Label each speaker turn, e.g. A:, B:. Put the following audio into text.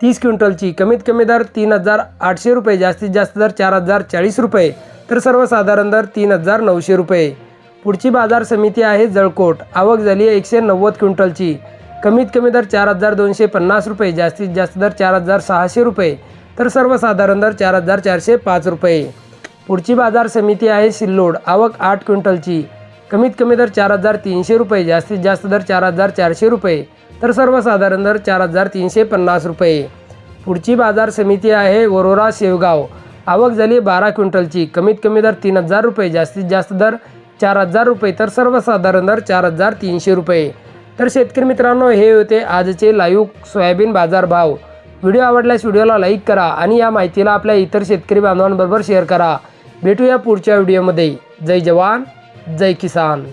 A: तीस क्विंटलची. कमीत कमी दर तीन हजार आठशे रुपये जास्तीत जास्त दर चार हजार चाळीस रुपये तर सर्वसाधारण दर तीन हजार नऊशे रुपये. पुढची बाजार समिती आहे जळकोट. आवक झाली आहे एकशे नव्वद क्विंटलची. कमीत कमी दर चार हजार दोनशे पन्नास रुपये जास्तीत जास्त दर चार हजार सहाशे रुपये तर सर्वसाधारण दर चार हजार चारशे पाच रुपये. पुढची बाजार समिती आहे सिल्लोड. आवक आठ क्विंटलची. कमीत कमी दर चार हजार तीनशे रुपये जास्तीत जास्त दर चार हजार चारशे रुपये तर सर्वसाधारण दर चार हजार तीनशे पन्नास रुपये. पुढची बाजार समिती आहे वरोरा शेवगाव. आवक झाली बारा क्विंटलची. कमीत कमी दर तीन हजार रुपये जास्तीत जास्त दर चार हजार रुपये तर सर्वसाधारण दर चार हजार तीनशे रुपये. तर शेतकरी मित्रांनो हे होते आजचे लाईव्ह सोयाबीन बाजार भाव व्हिडिओ आवडल्यास व्हिडिओला लाईक करा आणि या माहितीला आपल्या इतर शेतकरी बांधवांबरोबर शेअर करा. भेटूया पुढच्या व्हिडिओमध्ये. जय जवान जय किसान.